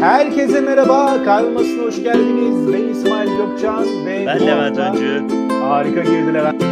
Herkese merhaba, kahve masasına hoş geldiniz. Ben İsmail Gökçen ve Ben Levent Öncü. Harika girdi Levent.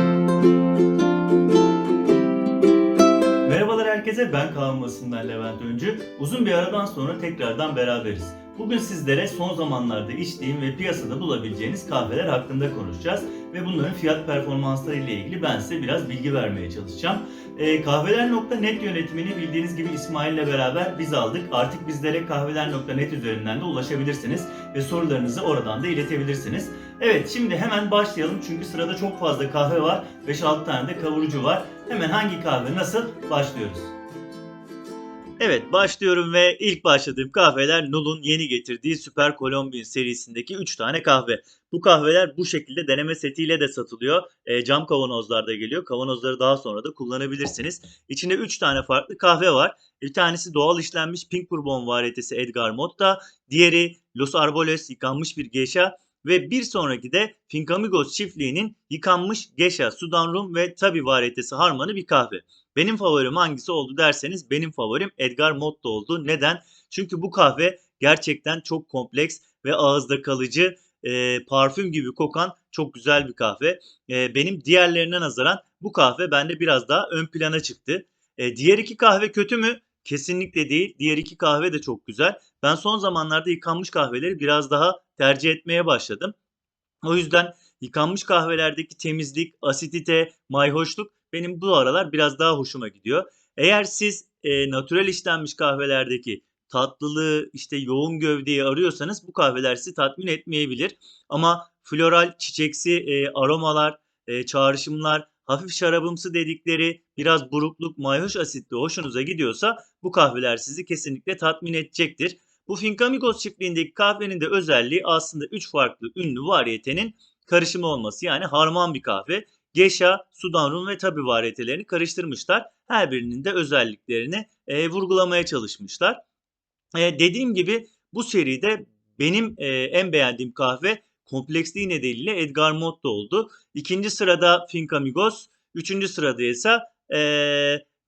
Merhabalar herkese, ben Kahvalması'ndan Levent Öncü. Uzun bir aradan sonra tekrardan beraberiz. Bugün sizlere son zamanlarda içtiğim ve piyasada bulabileceğiniz kahveler hakkında konuşacağız. Ve bunların fiyat performansları ile ilgili ben size biraz bilgi vermeye çalışacağım. Ee, kahveler.net yönetimini bildiğiniz gibi İsmail ile beraber biz aldık. Artık bizlere kahveler.net üzerinden de ulaşabilirsiniz ve sorularınızı oradan da iletebilirsiniz. Evet şimdi hemen başlayalım çünkü sırada çok fazla kahve var. 5-6 tane de kavurucu var. Hemen hangi kahve nasıl başlıyoruz. Evet başlıyorum ve ilk başladığım kahveler Nul'un yeni getirdiği Süper Colombian serisindeki 3 tane kahve. Bu kahveler bu şekilde deneme setiyle de satılıyor. E, cam kavanozlarda geliyor. Kavanozları daha sonra da kullanabilirsiniz. İçinde 3 tane farklı kahve var. Bir tanesi doğal işlenmiş Pink Bourbon varyetesi Edgar Motta. Diğeri Los Arboles yıkanmış bir geisha. Ve bir sonraki de Fincamigos çiftliğinin yıkanmış geisha, Sudan Rum ve Tabi varyetesi harmanı bir kahve. Benim favorim hangisi oldu derseniz benim favorim Edgar Motta oldu. Neden? Çünkü bu kahve gerçekten çok kompleks ve ağızda kalıcı, e, parfüm gibi kokan çok güzel bir kahve. E, benim diğerlerine nazaran bu kahve bende biraz daha ön plana çıktı. E, diğer iki kahve kötü mü? Kesinlikle değil. Diğer iki kahve de çok güzel. Ben son zamanlarda yıkanmış kahveleri biraz daha tercih etmeye başladım. O yüzden yıkanmış kahvelerdeki temizlik, asidite, mayhoşluk benim bu aralar biraz daha hoşuma gidiyor. Eğer siz e, natürel işlenmiş kahvelerdeki tatlılığı, işte yoğun gövdeyi arıyorsanız bu kahveler sizi tatmin etmeyebilir. Ama floral, çiçeksi e, aromalar, e, çağrışımlar, hafif şarabımsı dedikleri biraz burukluk, mayhoş asitli hoşunuza gidiyorsa bu kahveler sizi kesinlikle tatmin edecektir. Bu Fincamigos çiftliğindeki kahvenin de özelliği aslında 3 farklı ünlü varyetenin karışımı olması. Yani harman bir kahve. Geisha, Sudan ve Tabi varyetelerini karıştırmışlar. Her birinin de özelliklerini e, vurgulamaya çalışmışlar. E, dediğim gibi bu seride benim e, en beğendiğim kahve kompleksliği nedeniyle Edgar Motta oldu. İkinci sırada Fincamigos, üçüncü sırada ise e,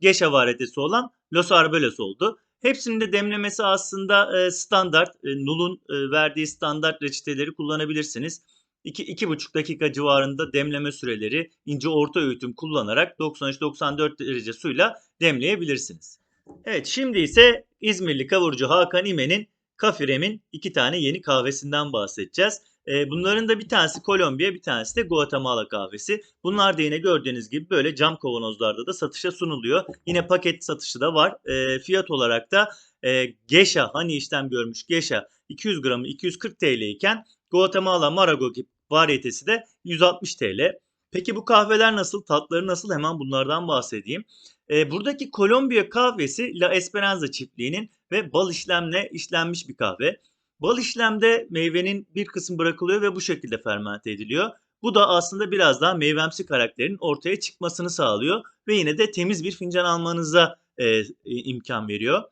Geisha varyetesi olan Los Arbelos oldu. Hepsinin de demlemesi aslında e, standart. E, Nul'un e, verdiği standart reçeteleri kullanabilirsiniz. 2-2,5 dakika civarında demleme süreleri ince orta öğütüm kullanarak 93-94 derece suyla demleyebilirsiniz. Evet şimdi ise İzmirli kavurucu Hakan İmen'in Kafirem'in iki tane yeni kahvesinden bahsedeceğiz. Ee, bunların da bir tanesi Kolombiya bir tanesi de Guatemala kahvesi. Bunlar da yine gördüğünüz gibi böyle cam kavanozlarda da satışa sunuluyor. Yine paket satışı da var. Ee, fiyat olarak da e, Geisha hani işlem görmüş Geisha 200 gramı 240 TL iken Guatemala Marago varyetesi de 160 TL. Peki bu kahveler nasıl? Tatları nasıl? Hemen bunlardan bahsedeyim. E, buradaki Kolombiya kahvesi La Esperanza çiftliğinin ve bal işlemle işlenmiş bir kahve. Bal işlemde meyvenin bir kısmı bırakılıyor ve bu şekilde fermente ediliyor. Bu da aslında biraz daha meyvemsi karakterin ortaya çıkmasını sağlıyor ve yine de temiz bir fincan almanıza e, imkan veriyor.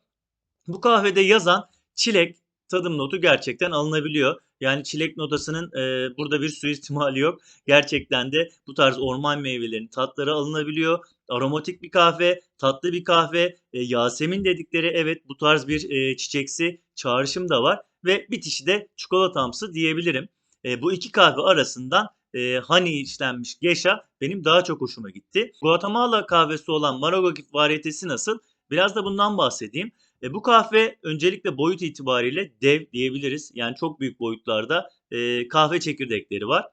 Bu kahvede yazan çilek tadım notu gerçekten alınabiliyor. Yani çilek notasının e, burada bir suistimali yok. Gerçekten de bu tarz orman meyvelerinin tatları alınabiliyor. Aromatik bir kahve, tatlı bir kahve, e, Yasemin dedikleri evet bu tarz bir e, çiçeksi çağrışım da var. Ve bitişi de çikolatamsı diyebilirim. E, bu iki kahve arasından e, honey işlenmiş geisha benim daha çok hoşuma gitti. Guatemala kahvesi olan Maragokip varyetesi nasıl? Biraz da bundan bahsedeyim. E, bu kahve öncelikle boyut itibariyle dev diyebiliriz. Yani çok büyük boyutlarda e, kahve çekirdekleri var.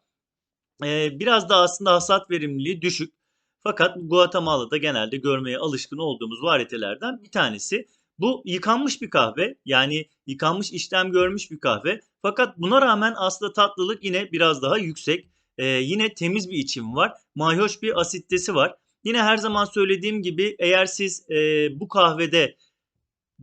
E, biraz da aslında hasat verimliliği düşük. Fakat Guatemala'da genelde görmeye alışkın olduğumuz varyetelerden bir tanesi. Bu yıkanmış bir kahve. Yani yıkanmış işlem görmüş bir kahve. Fakat buna rağmen aslında tatlılık yine biraz daha yüksek. E, yine temiz bir içim var. Mayhoş bir asitesi var. Yine her zaman söylediğim gibi eğer siz e, bu kahvede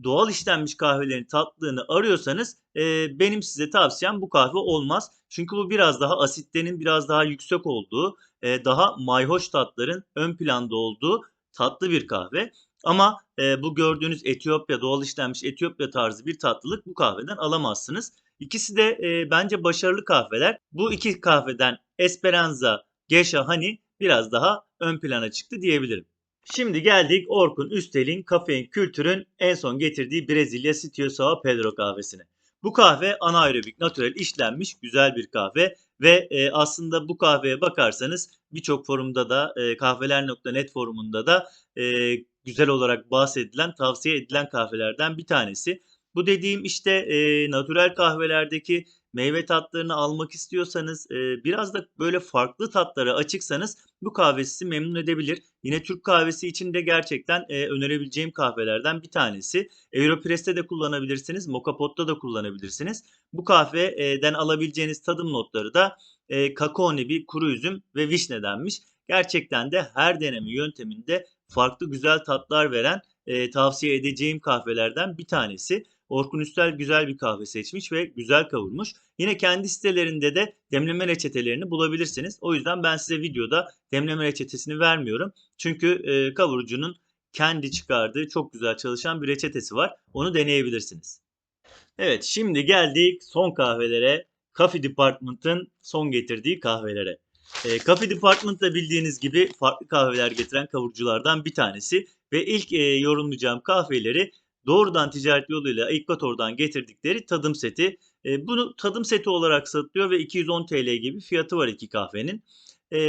doğal işlenmiş kahvelerin tatlılığını arıyorsanız e, benim size tavsiyem bu kahve olmaz. Çünkü bu biraz daha asitlerin biraz daha yüksek olduğu, e, daha mayhoş tatların ön planda olduğu tatlı bir kahve. Ama e, bu gördüğünüz Etiyopya doğal işlenmiş Etiyopya tarzı bir tatlılık bu kahveden alamazsınız. İkisi de e, bence başarılı kahveler. Bu iki kahveden Esperanza, Geisha Honey biraz daha ön plana çıktı diyebilirim. Şimdi geldik Orkun Üstel'in kafein kültürün en son getirdiği Brezilya Sitio Sao Pedro kahvesine. Bu kahve anaerobik, natürel işlenmiş güzel bir kahve ve e, aslında bu kahveye bakarsanız birçok forumda da e, kahveler.net forumunda da e, güzel olarak bahsedilen, tavsiye edilen kahvelerden bir tanesi. Bu dediğim işte e, natürel kahvelerdeki meyve tatlarını almak istiyorsanız, e, biraz da böyle farklı tatlara açıksanız bu kahve sizi memnun edebilir. Yine Türk kahvesi için de gerçekten e, önerebileceğim kahvelerden bir tanesi. Aeropress'te de kullanabilirsiniz, Moka Pot'ta da kullanabilirsiniz. Bu kahveden alabileceğiniz tadım notları da e, kakao nebi, kuru üzüm ve vişnedenmiş. Gerçekten de her deneme yönteminde farklı güzel tatlar veren e, tavsiye edeceğim kahvelerden bir tanesi. Orkun Üstel güzel bir kahve seçmiş ve güzel kavurmuş. Yine kendi sitelerinde de demleme reçetelerini bulabilirsiniz. O yüzden ben size videoda demleme reçetesini vermiyorum. Çünkü e, kavurucunun kendi çıkardığı çok güzel çalışan bir reçetesi var. Onu deneyebilirsiniz. Evet şimdi geldik son kahvelere. Coffee Department'ın son getirdiği kahvelere. E, Coffee Department da bildiğiniz gibi farklı kahveler getiren kavuruculardan bir tanesi. Ve ilk e, yorumlayacağım kahveleri doğrudan ticaret yoluyla Ekvator'dan getirdikleri tadım seti. E, bunu tadım seti olarak satılıyor ve 210 TL gibi fiyatı var iki kahvenin. E,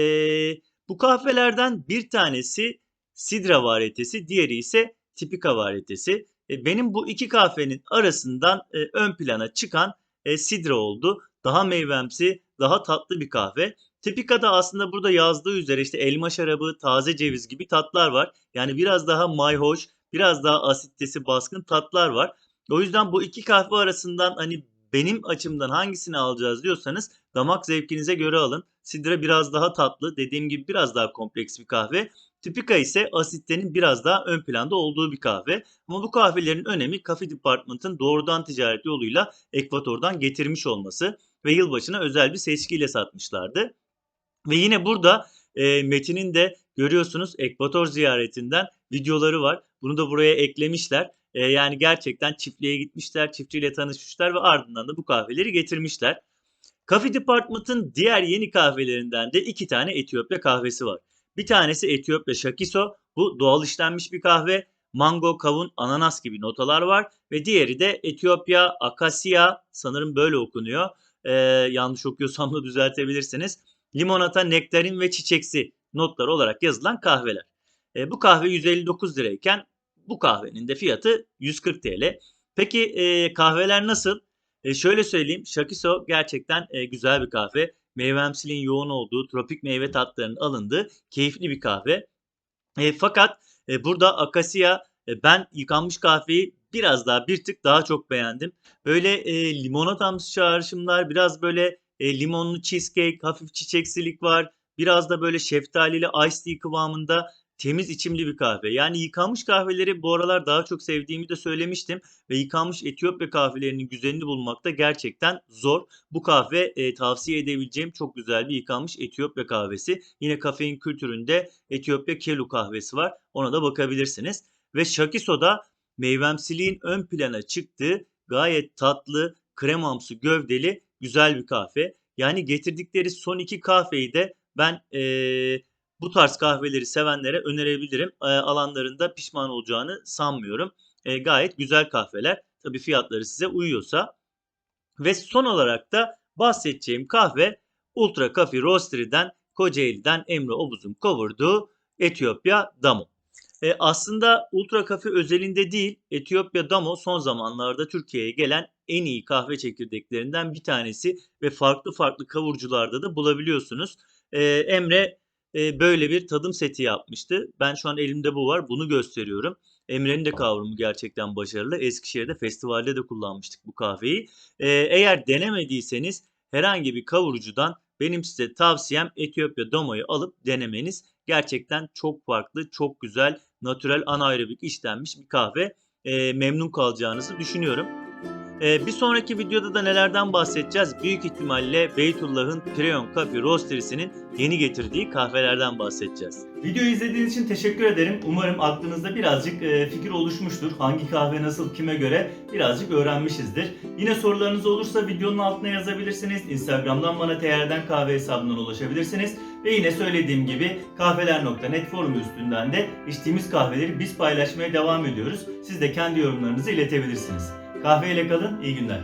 bu kahvelerden bir tanesi Sidra varyetesi, diğeri ise Tipika varyetesi. E, benim bu iki kahvenin arasından e, ön plana çıkan e, Sidra oldu. Daha meyvemsi, daha tatlı bir kahve. Tipika'da aslında burada yazdığı üzere işte elma şarabı, taze ceviz gibi tatlar var. Yani biraz daha mayhoş, biraz daha asitesi baskın tatlar var. O yüzden bu iki kahve arasından hani benim açımdan hangisini alacağız diyorsanız damak zevkinize göre alın. Sidra biraz daha tatlı, dediğim gibi biraz daha kompleks bir kahve. Tipika ise asitlerin biraz daha ön planda olduğu bir kahve. Ama bu kahvelerin önemi Coffee Department'ın doğrudan ticaret yoluyla Ekvator'dan getirmiş olması ve yılbaşına özel bir seçkiyle satmışlardı. Ve yine burada e, Metin'in de görüyorsunuz Ekvator ziyaretinden videoları var. Bunu da buraya eklemişler. E, yani gerçekten çiftliğe gitmişler, çiftçiyle tanışmışlar ve ardından da bu kahveleri getirmişler. Coffee Department'ın diğer yeni kahvelerinden de iki tane Etiyopya kahvesi var. Bir tanesi Etiyopya Shakiso. Bu doğal işlenmiş bir kahve. Mango, kavun, ananas gibi notalar var. Ve diğeri de Etiyopya Akasya. Sanırım böyle okunuyor. Ee, yanlış okuyorsam da düzeltebilirsiniz. Limonata, nektarin ve çiçeksi notlar olarak yazılan kahveler. E, bu kahve 159 lirayken bu kahvenin de fiyatı 140 TL. Peki e, kahveler nasıl? E, şöyle söyleyeyim. Shakiso gerçekten e, güzel bir kahve. Meyvemsiliğin yoğun olduğu, tropik meyve tatlarının alındığı keyifli bir kahve. E, fakat e, burada Akasya e, ben yıkanmış kahveyi biraz daha bir tık daha çok beğendim. Böyle e, limonatamsı çağrışımlar, biraz böyle e, limonlu cheesecake, hafif çiçeksilik var. Biraz da böyle şeftalili ice tea kıvamında temiz içimli bir kahve. Yani yıkanmış kahveleri bu aralar daha çok sevdiğimi de söylemiştim. Ve yıkanmış Etiyopya kahvelerinin güzelini bulmakta gerçekten zor. Bu kahve e, tavsiye edebileceğim çok güzel bir yıkanmış Etiyopya kahvesi. Yine kafein kültüründe Etiyopya Kelu kahvesi var. Ona da bakabilirsiniz. Ve Shakiso'da meyvemsiliğin ön plana çıktığı gayet tatlı, kremamsı gövdeli güzel bir kahve. Yani getirdikleri son iki kahveyi de ben ee, bu tarz kahveleri sevenlere önerebilirim. E, alanlarında pişman olacağını sanmıyorum. E, gayet güzel kahveler. Tabii fiyatları size uyuyorsa. Ve son olarak da bahsedeceğim kahve Ultra Coffee Roastery'den Kocaeli'den Emre Obuz'un kavurduğu Etiyopya Damo. E, aslında Ultra Coffee özelinde değil, Etiyopya Damo son zamanlarda Türkiye'ye gelen en iyi kahve çekirdeklerinden bir tanesi ve farklı farklı kavurcularda da bulabiliyorsunuz. E, Emre e, böyle bir tadım seti yapmıştı. Ben şu an elimde bu var. Bunu gösteriyorum. Emre'nin de kavrumu gerçekten başarılı. Eskişehir'de festivalde de kullanmıştık bu kahveyi. E, eğer denemediyseniz herhangi bir kavurucudan benim size tavsiyem Etiyopya Domo'yu alıp denemeniz. Gerçekten çok farklı, çok güzel, natürel anaerobik işlenmiş bir kahve. E, memnun kalacağınızı düşünüyorum. Ee, bir sonraki videoda da nelerden bahsedeceğiz? Büyük ihtimalle Beytullah'ın Preon Coffee Roastery'sinin yeni getirdiği kahvelerden bahsedeceğiz. Videoyu izlediğiniz için teşekkür ederim. Umarım aklınızda birazcık e, fikir oluşmuştur. Hangi kahve nasıl, kime göre birazcık öğrenmişizdir. Yine sorularınız olursa videonun altına yazabilirsiniz. Instagram'dan bana TR'den kahve hesabından ulaşabilirsiniz. Ve yine söylediğim gibi kahveler.net forumu üstünden de içtiğimiz kahveleri biz paylaşmaya devam ediyoruz. Siz de kendi yorumlarınızı iletebilirsiniz. Kahveyle kalın, iyi günler.